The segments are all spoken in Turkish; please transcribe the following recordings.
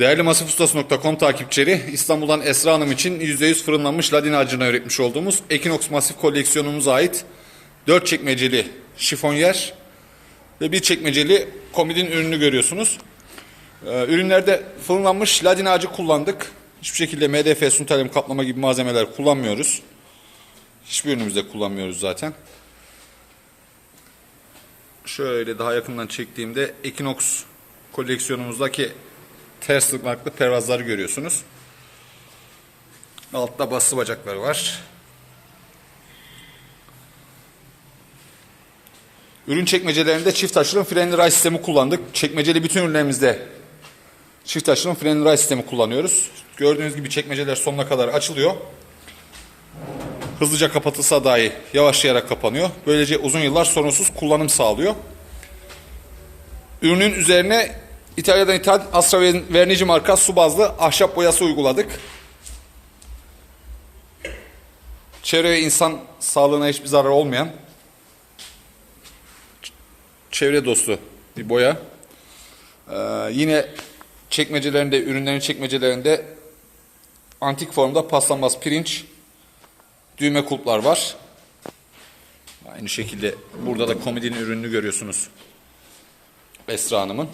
Değerli masifustas.com takipçileri, İstanbul'dan Esra Hanım için %100 fırınlanmış ladin ağacına üretmiş olduğumuz Equinox Masif koleksiyonumuza ait 4 çekmeceli şifonyer ve bir çekmeceli komodin ürünü görüyorsunuz. Ee, ürünlerde fırınlanmış ladin ağacı kullandık. Hiçbir şekilde MDF, suntalem kaplama gibi malzemeler kullanmıyoruz. Hiçbir ürünümüzde kullanmıyoruz zaten. Şöyle daha yakından çektiğimde Equinox koleksiyonumuzdaki ters tırnaklı pervazları görüyorsunuz. Altta bastı bacakları var. Ürün çekmecelerinde çift açılım frenli ray sistemi kullandık. Çekmeceli bütün ürünlerimizde çift açılım frenli ray sistemi kullanıyoruz. Gördüğünüz gibi çekmeceler sonuna kadar açılıyor. Hızlıca kapatılsa dahi yavaşlayarak kapanıyor. Böylece uzun yıllar sorunsuz kullanım sağlıyor. Ürünün üzerine İtalya'dan ithal Astra Vernici marka su bazlı ahşap boyası uyguladık. Çevre ve insan sağlığına hiçbir zarar olmayan çevre dostu bir boya. Ee, yine çekmecelerinde, ürünlerin çekmecelerinde antik formda paslanmaz pirinç düğme kulplar var. Aynı şekilde burada da komodinin ürününü görüyorsunuz. Esra Hanım'ın.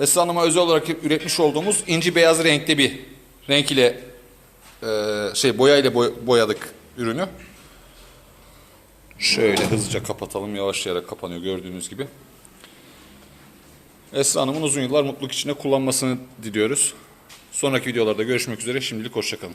Esra Hanım'a özel olarak üretmiş olduğumuz inci beyaz renkli bir renk ile e, şey boya ile boy- boyadık ürünü. Şöyle hızlıca kapatalım. Yavaşlayarak kapanıyor gördüğünüz gibi. Esra Hanım'ın uzun yıllar mutluluk içinde kullanmasını diliyoruz. Sonraki videolarda görüşmek üzere. Şimdilik hoşçakalın.